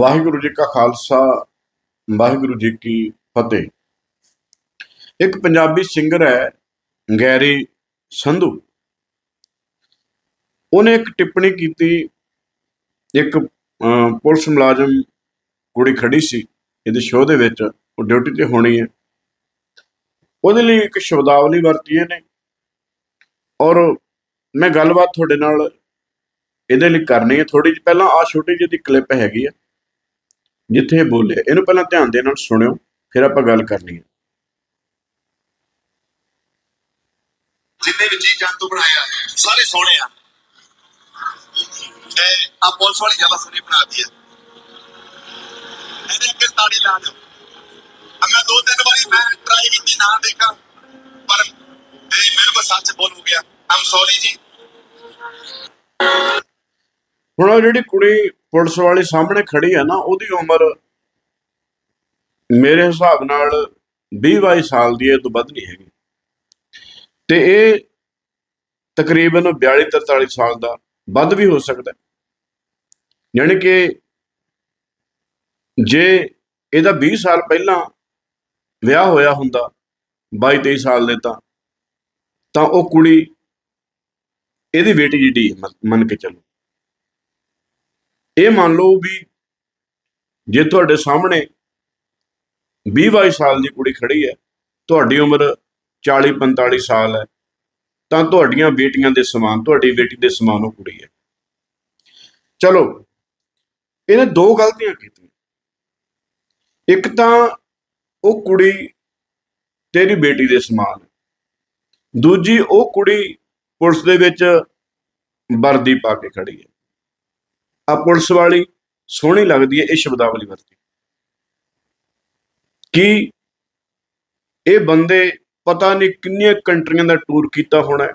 ਵਾਹਿਗੁਰੂ ਜੀ ਕਾ ਖਾਲਸਾ, ਵਾਹਿਗੁਰੂ ਜੀ ਕੀ ਫਤਿਹ। ਇੱਕ ਪੰਜਾਬੀ ਸਿੰਗਰ ਹੈ, ਗੈਰੀ ਸੰਧੂ। ਉਹਨੇ ਇੱਕ ਟਿੱਪਣੀ ਕੀਤੀ, ਇੱਕ ਪੁਲਿਸ ਮੁਲਾਜ਼ਮ ਕੁੜੀ ਖੜੀ ਸੀ, ਇਹਦੇ ਸ਼ੋਅ ਦੇ ਵਿੱਚ, ਉਹ ਡਿਊਟੀ ਤੇ ਹੋਣੀ ਹੈ। ਉਹਦੇ ਲਈ ਇੱਕ ਸ਼ਬਦਾਵਲੀ ਵਰਤੀ ਇਹਨੇ। ਔਰ ਮੈਂ ਗੱਲਬਾਤ ਤੁਹਾਡੇ ਨਾਲ ਇਹਦੇ ਲਈ ਕਰਨੀ ਹੈ। ਥੋੜੀ ਜਿਹੀ ਪਹਿਲਾਂ ਆ ਛੋਟੀ ਜਿਹੀ ਕਲਿੱਪ ਹੈਗੀ ਹੈ ਜਿੱਥੇ ਇਹ ਬੋਲੇ, ਇਹਨੂੰ ਪਹਿਲਾਂ ਧਿਆਨ ਦੇ ਨਾਲ ਸੁਣਿਓ, ਫਿਰ ਆਪਾਂ ਗੱਲ ਕਰਨੀ ਹੈ। ਜਿੰਨੇ ਵੀ ਜੀ ਜੰਤੂ ਬਣਾਇਆ, ਸਾਰੇ ਸੋਹਣੇ ਆ। ਤੇ ਆ ਪੁਲਿਸ ਵਾਲੀ ਜਗ੍ਹਾ ਸੋਹਣੀ ਬਣਾਤੀ ਹੈ ਇਹਦੇ ਅੱਗੇ ਤਾੜੀ ਲਾ ਦਿਓ। ਆ ਮੈਂ ਦੋ ਤਿੰਨ ਵਾਰੀ ਮੈਂ ਟਰਾਈ ਕੀਤੀ, ਨਾ ਦੇਖਾਂ ਪਰ ਇਹ ਮੇਰੇ ਕੋਲ ਸੱਚ ਬੋਲ ਹੋ ਗਿਆ। ਆਮ ਸੌਰੀ ਜੀ। ਹੁਣ ਉਹ ਜਿਹੜੀ ਕੁੜੀ ਪੁਲਿਸ ਵਾਲੀ ਸਾਹਮਣੇ ਖੜੀ ਹੈ ਨਾ, ਉਹਦੀ ਉਮਰ ਮੇਰੇ ਹਿਸਾਬ ਨਾਲ 20 22 ਸਾਲ ਦੀ ਹੈ, ਇਹ ਤੋਂ ਵੱਧ ਨਹੀਂ ਹੈਗੀ ਤੇ ਇਹ ਤਕਰੀਬਨ 42 43 ਸਾਲ ਦਾ ਵੱਧ ਵੀ ਹੋ ਸਕਦਾ ਹੈ। ਯਾਨੀ ਕਿ ਜੇ ਇਹਦਾ 20 ਸਾਲ ਪਹਿਲਾਂ ਵਿਆਹ ਹੋਇਆ ਹੁੰਦਾ 22 23 ਸਾਲ ਦੇ ਤਾਂ ਤਾਂ ਉਹ ਕੁੜੀ ਇਹਦੀ ਬੇਟੀ ਜਿਹੜੀ ਮੰਨ- ਮੰਨ ਕੇ ਚੱਲੋ ਇਹ ਮੰਨ ਲਓ ਵੀ ਜੇ ਤੁਹਾਡੇ ਸਾਹਮਣੇ 20 22 ਸਾਲ ਦੀ ਕੁੜੀ ਖੜੀ ਹੈ, ਤੁਹਾਡੀ ਉਮਰ 40 45 ਸਾਲ ਹੈ, ਤਾਂ ਤੁਹਾਡੀਆਂ ਬੇਟੀਆਂ ਦੇ ਸਮਾਨ, ਤੁਹਾਡੀ ਬੇਟੀ ਦੇ ਸਮਾਨ ਉਹ ਕੁੜੀ ਹੈ। ਚਲੋ, ਇਹਨੇ ਦੋ ਗਲਤੀਆਂ ਕੀਤੀਆਂ। ਇੱਕ ਤਾਂ ਉਹ ਕੁੜੀ ਤੇਰੀ ਬੇਟੀ ਦੇ ਸਮਾਨ ਦੂਜੀ, ਉਹ ਕੁੜੀ ਪੁਲਿਸ ਦੇ ਵਿੱਚ ਵਰਦੀ ਪਾ ਕੇ ਖੜੀ ਹੈ। ਆ ਪੁਲਿਸ ਵਾਲੀ ਸੋਹਣੀ ਲੱਗਦੀ ਹੈ, ਇਹ ਸ਼ਬਦਾਵਲੀ ਵਰਤੀ। ਕੀ ਇਹ ਬੰਦੇ ਪਤਾ ਨਹੀਂ ਕਿੰਨੀਆਂ ਕੰਟਰੀਆਂ ਦਾ ਟੂਰ ਕੀਤਾ ਹੋਣਾ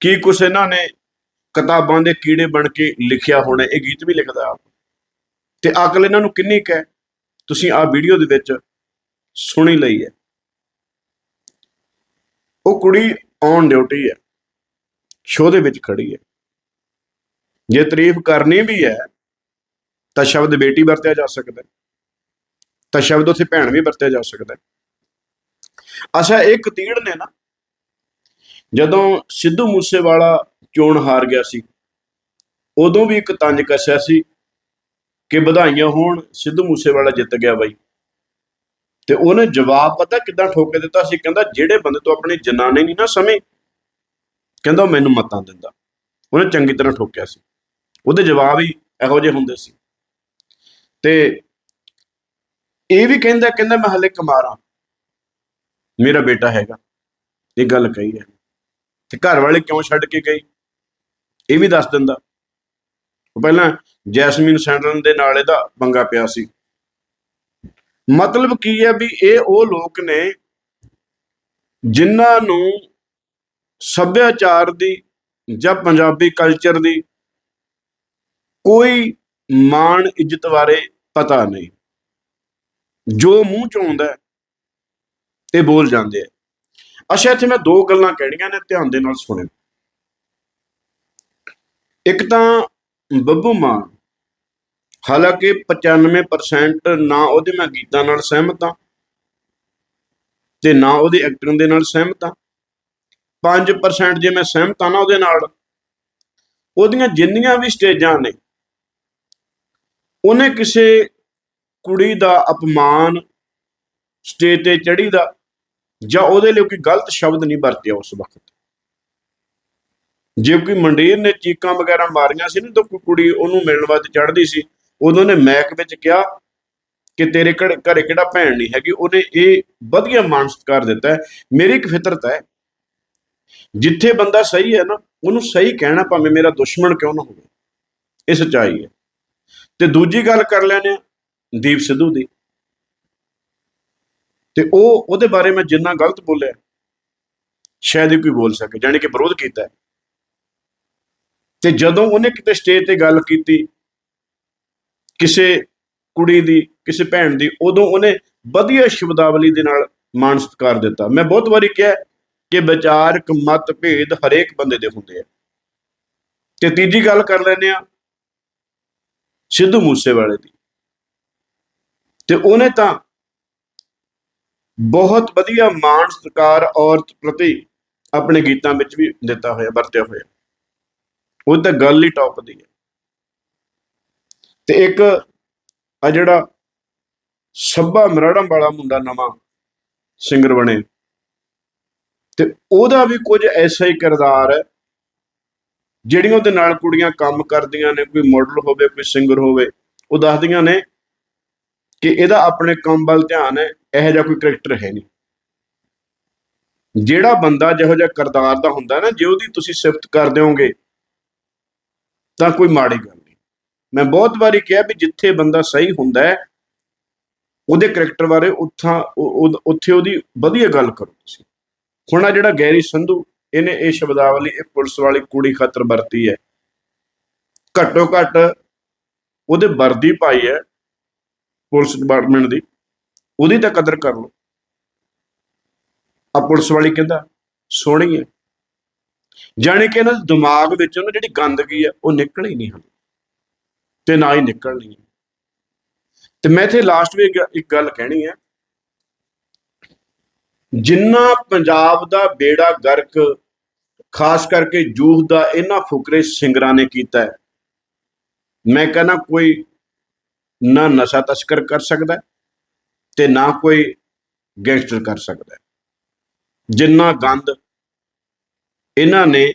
ਕੀ ਕੁਛ ਇਹਨਾਂ ਨੇ ਕਿਤਾਬਾਂ ਦੇ ਕੀੜੇ ਬਣ ਕੇ ਲਿਖਿਆ ਹੋਣਾ ਇਹ ਗੀਤ ਵੀ ਲਿਖਦਾ ਆਪ ਤੇ ਅਕਲ ਇਹਨਾਂ ਨੂੰ ਕਿੰਨੀ ਕੁ ਤੁਸੀਂ ਆ ਵੀਡੀਓ ਦੇ ਵਿੱਚ ਸੁਣੀ ਲਈ ਹੈ। ਉਹ ਕੁੜੀ ਔਨ ਡਿਊਟੀ ਹੈ। ਸ਼ੋਅ ਦੇ ਵਿੱਚ ਖੜੀ ਹੈ। ਜੇ ਤਾਰੀਫ ਕਰਨੀ ਵੀ ਹੈ, ਤਾਂ ਸ਼ਬਦ ਬੇਟੀ ਵਰਤਿਆ ਜਾ ਸਕਦਾ ਤਾਂ ਸ਼ਬਦ ਉੱਥੇ ਭੈਣ ਵੀ ਵਰਤਿਆ ਜਾ ਸਕਦਾ ਅੱਛਾ, ਇਹ ਕਤੀੜ ਨੇ ਨਾ, ਜਦੋਂ ਸਿੱਧੂ ਮੂਸੇਵਾਲਾ ਚੋਣ ਹਾਰ ਗਿਆ ਸੀ, ਉਦੋਂ ਵੀ ਇੱਕ ਤੰਜ ਕੱਸਿਆ ਸੀ ਕਿ ਵਧਾਈਆਂ ਹੋਣ, ਸਿੱਧੂ ਮੂਸੇਵਾਲਾ ਜਿੱਤ ਗਿਆ ਬਾਈ। ਤੇ ਉਹਨੇ ਜਵਾਬ ਪਤਾ ਕਿੱਦਾਂ ਠੋਕੇ ਦਿੱਤਾ ਸੀ? ਕਹਿੰਦਾ, ਜਿਹੜੇ ਬੰਦੇ ਤੋਂ ਆਪਣੀ ਜਨਾਨੇ ਨਹੀਂ ਨਾ ਸਮਝ ਕਹਿੰਦਾ, ਉਹ ਮੈਨੂੰ ਮਤਾਂ ਦਿੰਦਾ। ਉਹਨੇ ਚੰਗੀ ਤਰ੍ਹਾਂ ਠੋਕਿਆ ਸੀ। ਉਹਦੇ ਜਵਾਬ ਹੀ ਇਹੋ ਜਿਹੇ ਹੁੰਦੇ ਸੀ। ਤੇ ਇਹ ਵੀ ਕਹਿੰਦਾ ਕਹਿੰਦਾ ਮੈਂ ਹਲੇ ਕੁਮਾਰਾਂ। ਮੇਰਾ ਬੇਟਾ ਹੈਗਾ, ਇਹ ਗੱਲ ਕਹੀ ਹੈ। ਤੇ ਘਰ ਵਾਲੇ ਕਿਉਂ ਛੱਡ ਕੇ ਗਈ ਇਹ ਵੀ ਦੱਸ ਦਿੰਦਾ। ਉਹ ਪਹਿਲਾਂ ਜੈਸਮੀਨ ਸੈਂਡਰਨ ਦੇ ਨਾਲ ਇਹਦਾ ਬੰਗਾ ਪਿਆ ਸੀ। ਮਤਲਬ ਕੀ ਹੈ ਵੀ ਇਹ ਉਹ ਲੋਕ ਨੇ ਜਿਨ੍ਹਾਂ ਨੂੰ ਸੱਭਿਆਚਾਰ ਦੀ ਜਾਂ ਪੰਜਾਬੀ ਕਲਚਰ ਦੀ ਕੋਈ ਮਾਣ ਇੱਜ਼ਤ ਬਾਰੇ ਪਤਾ ਨਹੀਂ। ਜੋ ਮੂੰਹ ਚ ਆਉਂਦਾ ਤੇ ਬੋਲ ਜਾਂਦੇ ਆ। ਅੱਛਾ, ਇੱਥੇ ਮੈਂ ਦੋ ਗੱਲਾਂ ਕਹਿਣੀਆਂ ਨੇ, ਧਿਆਨ ਦੇ ਨਾਲ ਸੁਣਿਓ। ਇੱਕ ਤਾਂ ਬੱਬੂ ਮਾਨ, ਹਾਲਾਂਕਿ 95% ਨਾ ਉਹਦੇ ਮੈਂ ਗੀਤਾਂ ਨਾਲ ਸਹਿਮਤ ਹਾਂ ਤੇ ਨਾ ਉਹਦੇ ਐਕਟਿੰਗ ਦੇ ਨਾਲ ਸਹਿਮਤ ਹਾਂ। 5% ਜੇ ਮੈਂ ਸਹਿਮਤ ਹਾਂ ਨਾ ਉਹਦੇ ਨਾਲ, ਉਹਦੀਆਂ ਜਿੰਨੀਆਂ ਵੀ ਸਟੇਜਾਂ ਨੇ ਉਹਨੇ ਕਿਸੇ ਕੁੜੀ ਦਾ ਅਪਮਾਨ ਸਟੇਜ ਤੇ ਚੜੀ ਦਾ ਜਾਂ ਉਹਦੇ ਲਈ ਕੋਈ ਗਲਤ ਸ਼ਬਦ ਨਹੀਂ ਵਰਤਿਆ ਉਸ ਵਕਤ। ਜੇ ਕੋਈ ਮੰਡੀਰ ਨੇ ਚੀਕਾਂ ਵਗੈਰਾ ਮਾਰੀਆਂ ਸੀ ਨਾ, ਤਾਂ ਕੋਈ ਕੁੜੀ ਉਹਨੂੰ ਮਿਲਣ ਵਾਸਤੇ ਚੜ੍ਹਦੀ ਸੀ, ਉਦੋਂ ਨੇ ਮੈਕ ਵਿੱਚ ਕਿਹਾ ਕਿ ਤੇਰੇ ਘਰ, ਘਰੇ ਕਿਹੜਾ ਭੈਣ ਨਹੀਂ ਹੈਗੀ, ਉਹਨੇ ਇਹ ਵਧੀਆ ਮਾਨ ਸਤਿਕਾਰ ਦਿੱਤਾ ਮੇਰੀ ਇੱਕ ਫਿਤਰਤ ਹੈ, ਜਿੱਥੇ ਬੰਦਾ ਸਹੀ ਹੈ ਨਾ, ਉਹਨੂੰ ਸਹੀ ਕਹਿਣਾ ਭਾਵੇਂ ਮੇਰਾ ਦੁਸ਼ਮਣ ਕਿਉਂ ਨਾ ਹੋਵੇ, ਇਹ ਸੱਚਾਈ ਹੈ। ਤੇ ਦੂਜੀ ਗੱਲ ਕਰ ਲੈਨੇ ਆ, ਦੀਪ ਸਿੱਧੂ ਦੀ। ਤੇ ਉਹ, ਉਹਦੇ ਬਾਰੇ ਮੈਂ ਜਿੰਨਾ ਗਲਤ ਬੋਲਿਆ, ਸ਼ਾਇਦ ਹੀ ਕੋਈ ਬੋਲ ਸਕੇ, ਜਾਣੀ ਕਿ ਵਿਰੋਧ ਕੀਤਾ ਤੇ ਜਦੋਂ ਉਹਨੇ ਕਿਤੇ ਸਟੇਜ ਤੇ ਗੱਲ ਕੀਤੀ, ਕਿਸੇ ਕੁੜੀ ਦੀ, ਕਿਸੇ ਭੈਣ ਦੀ, ਉਦੋਂ ਉਹਨੇ ਵਧੀਆ ਸ਼ਬਦਾਵਲੀ ਦੇ ਨਾਲ ਮਾਣ ਸਤਿਕਾਰ ਦਿੱਤਾ। ਮੈਂ ਬਹੁਤ ਵਾਰੀ ਕਿਹਾ ਕਿ ਵਿਚਾਰਕ ਮਤਭੇਦ ਹਰੇਕ ਬੰਦੇ ਦੇ ਹੁੰਦੇ ਆ। ਤੇ ਤੀਜੀ ਗੱਲ ਕਰ ਲੈਨੇ ਆ ਸਿੱਧੂ ਮੂਸੇਵਾਲੇ ਦੀ। ਤੇ ਉਹਨੇ ਤਾਂ ਬਹੁਤ ਵਧੀਆ ਮਾਣ ਸਤਿਕਾਰ ਔਰਤ ਪ੍ਰਤੀ ਆਪਣੇ ਗੀਤਾਂ ਵਿੱਚ ਵੀ ਦਿੱਤਾ ਹੋਇਆ, ਵਰਤਿਆ ਹੋਇਆ। ਉਹ ਤਾਂ ਗੱਲ ਹੀ ਟੌਪ ਦੀ ਹੈ। ਤੇ ਇੱਕ ਆ ਜਿਹੜਾ ਸੱਭਾ ਮਰਾੜਮ ਵਾਲਾ ਮੁੰਡਾ ਨਵਾਂ ਸਿੰਗਰ ਬਣੇ। ਤੇ ਉਹਦਾ ਵੀ ਕੁਝ ਐਸਾ ਹੀ ਕਿਰਦਾਰ ਹੈ ਜਿਹੜੀਆਂ ਉਹਦੇ ਨਾਲ ਕੁੜੀਆਂ ਕੰਮ ਕਰਦੀਆਂ ਨੇ, ਕੋਈ ਮਾਡਲ ਹੋਵੇ, ਕੋਈ ਸਿੰਗਰ ਹੋਵੇ, ਉਹ ਦੱਸਦੀਆਂ ਨੇ ਕਿ ਇਹਦਾ ਆਪਣੇ ਕੰਮ ਵੱਲ ਧਿਆਨ ਹੈ, ਇਹੋ ਜਿਹਾ ਕੋਈ ਕਰੈਕਟਰ ਹੈ ਨਹੀਂ। ਜਿਹੜਾ ਬੰਦਾ ਜਿਹੋ ਜਿਹਾ ਕਿਰਦਾਰ ਦਾ ਹੁੰਦਾ ਨਾ, ਜੇ ਉਹਦੀ ਤੁਸੀਂ ਸਿਫਤ ਕਰ ਦਿਓਗੇ, ਤਾਂ ਕੋਈ ਮਾੜੀ ਗੱਲ ਨਹੀਂ। ਮੈਂ ਬਹੁਤ ਵਾਰੀ ਕਿਹਾ ਵੀ ਜਿੱਥੇ ਬੰਦਾ ਸਹੀ ਹੁੰਦਾ ਹੈ, ਉਹਦੇ ਕਰੈਕਟਰ ਬਾਰੇ ਉੱਥਾਂ ਉੱਥੇ ਉਹਦੀ ਵਧੀਆ ਗੱਲ ਕਰੋ ਤੁਸੀਂ। ਹੁਣ ਆ ਜਿਹੜਾ ਗੈਰੀ ਸੰਧੂ ਇਹਨੇ ਇਹ ਸ਼ਬਦਾਵਲੀ ਇਹ ਪੁਲਿਸ ਵਾਲੀ ਕੁੜੀ ਖਾਤਰ ਵਰਤੀ ਹੈ। ਘੱਟੋ ਘੱਟ ਉਹਦੇ ਵਰਦੀ ਪਾਈ ਹੈ ਪੁਲਿਸ ਡਿਪਾਰਟਮੈਂਟ ਦੀ। ਉਹਦੀ ਤਾਂ ਕਦਰ ਕਰ ਲਓ। ਆ ਪੁਲਿਸ ਵਾਲੀ ਕਹਿੰਦਾ, ਸੋਹਣੀ ਹੈ। ਜਾਣੀ ਕਿ ਇਹਨਾਂ ਦੇ ਦਿਮਾਗ ਵਿੱਚ ਉਹਨਾਂ ਜਿਹੜੀ ਗੰਦਗੀ ਹੈ, ਉਹ ਨਿਕਲ ਹੀ ਨਹੀਂ ਹੁੰਦੀ ਤੇ ਨਾ ਹੀ ਨਿਕਲਣੀ ਹੈ। ਤੇ ਮੈਂ ਇੱਥੇ ਲਾਸਟ ਵੀ ਇੱਕ ਗੱਲ ਕਹਿਣੀ ਹੈ। ਜਿੰਨਾ ਪੰਜਾਬ ਦਾ ਬੇੜਾ ਗਰਕ, ਖਾਸ ਕਰਕੇ ਜੂਹ ਦਾ, ਇਹਨਾਂ ਫੁਕਰੇ ਸਿੰਗਰਾਂ ਨੇ ਕੀਤਾ ਹੈ। ਮੈਂ ਕਹਿੰਦਾ ਕੋਈ ਨਾ ਨਸ਼ਾ ਤਸਕਰ ਕਰ ਸਕਦਾ ਤੇ ਨਾ ਕੋਈ ਗੈਂਗਸਟਰ ਕਰ ਸਕਦਾ ਜਿੰਨਾ ਗੰਦ ਇਹਨਾਂ ਨੇ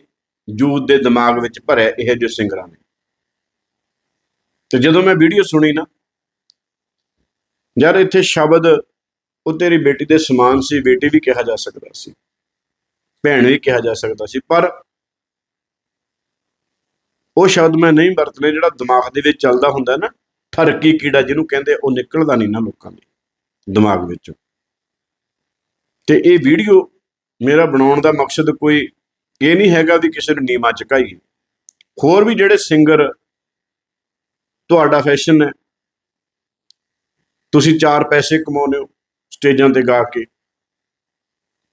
ਜੂਦ ਦੇ ਦਿਮਾਗ ਵਿੱਚ ਭਰਿਆ, ਇਹ ਜਿਹੇ ਸਿੰਗਰਾਂ ਨੇ। ਤੇ ਜਦੋਂ ਮੈਂ ਵੀਡੀਓ ਸੁਣੀ ਨਾ, ਯਾਰ ਇੱਥੇ ਸ਼ਬਦ ਉਹ ਤੇਰੀ ਬੇਟੀ ਦੇ ਸਮਾਨ ਸੀ, ਬੇਟੀ ਵੀ ਕਿਹਾ ਜਾ ਸਕਦਾ ਸੀ। ਭੈਣ ਵੀ ਕਿਹਾ ਜਾ ਸਕਦਾ ਸੀ, ਪਰ ਉਹ ਸ਼ਬਦ ਮੈਂ ਨਹੀਂ ਵਰਤਨੇ, ਜਿਹੜਾ ਦਿਮਾਗ ਦੇ ਵਿੱਚ ਚੱਲਦਾ ਹੁੰਦਾ ਨਾ, ਠਰਕੀ ਕੀੜਾ ਜਿਹਨੂੰ ਕਹਿੰਦੇ, ਉਹ ਨਿਕਲਦਾ ਨਹੀਂ ਨਾ ਲੋਕਾਂ ਦੇ ਦਿਮਾਗ ਵਿੱਚੋਂ। ਤੇ ਇਹ ਵੀਡੀਓ ਮੇਰਾ ਬਣਾਉਣ ਦਾ ਮਕਸਦ ਕੋਈ ਇਹ ਨਹੀਂ ਹੈਗਾ ਵੀ ਕਿਸੇ ਨੂੰ ਨੀਮਾ ਚਕਾਈਏ। ਹੋਰ ਵੀ ਜਿਹੜੇ ਸਿੰਗਰ ਤੁਹਾਡਾ ਫੈਸ਼ਨ ਹੈ, ਤੁਸੀਂ ਚਾਰ ਪੈਸੇ ਕਮਾਉਂਦੇ ਹੋ ਸਟੇਜਾਂ ਤੇ ਗਾ ਕੇ।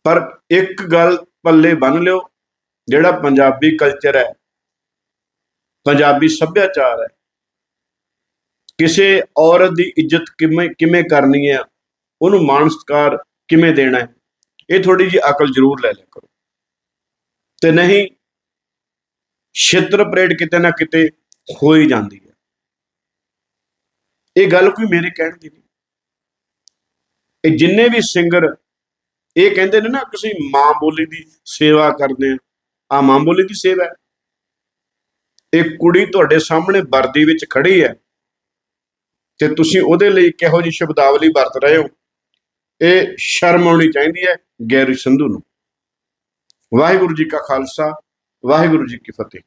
ਪਰ ਇੱਕ ਗੱਲ ਪੱਲੇ ਬੰਨ ਲਿਓ, ਜਿਹੜਾ ਪੰਜਾਬੀ ਕਲਚਰ ਹੈ, ਪੰਜਾਬੀ ਸੱਭਿਆਚਾਰ ਹੈ, ਕਿਸੇ ਔਰਤ ਦੀ ਇੱਜ਼ਤ ਕਿਵੇਂ ਕਿਵੇਂ ਕਰਨੀ ਹੈ, ਉਹਨੂੰ ਮਾਣ ਸਤਿਕਾਰ ਕਿਵੇਂ ਦੇਣਾ ਹੈ, ਇਹ ਥੋੜੀ ਜੀ ਅਕਲ ਜ਼ਰੂਰ ਲੈ ਲਿਆ ਕਰੋ। ਤੇ ਨਹੀਂ, ਛਿੱਤਰ ਪਰੇਡ ਕਿਤੇ ਨਾ ਕਿਤੇ ਹੋ ਹੀ ਜਾਂਦੀ ਹੈ। ਇਹ ਗੱਲ ਕੋਈ ਮੇਰੇ ਕਹਿਣ ਦੀ ਨਹੀਂ। ਇਹ ਜਿੰਨੇ ਵੀ ਸਿੰਗਰ ਇਹ ਕਹਿੰਦੇ ਨੇ ਨਾ ਤੁਸੀਂ ਮਾਂ ਬੋਲੀ ਦੀ ਸੇਵਾ ਕਰਦੇ ਆ ਆ ਮਾਂ ਬੋਲੀ ਦੀ ਸੇਵਾ ਹੈ। ਇੱਕ ਕੁੜੀ ਤੁਹਾਡੇ ਸਾਹਮਣੇ ਵਰਦੀ ਵਿੱਚ ਖੜੀ ਹੈ ਤੇ ਤੁਸੀਂ ਉਹਦੇ ਲਈ ਕਿਹੋ ਜੀ ਸ਼ਬਦਾਵਲੀ ਵਰਤ ਰਹੇ ਹੋ? ਇਹ ਸ਼ਰਮ ਆਉਣੀ ਚਾਹੀਦੀ ਹੈ ਗੈਰੀ ਸੰਧੂ ਨੂੰ। ਵਾਹਿਗੁਰੂ ਜੀ ਕਾ ਖਾਲਸਾ, ਵਾਹਿਗੁਰੂ ਜੀ ਕੀ ਫਤਿਹ।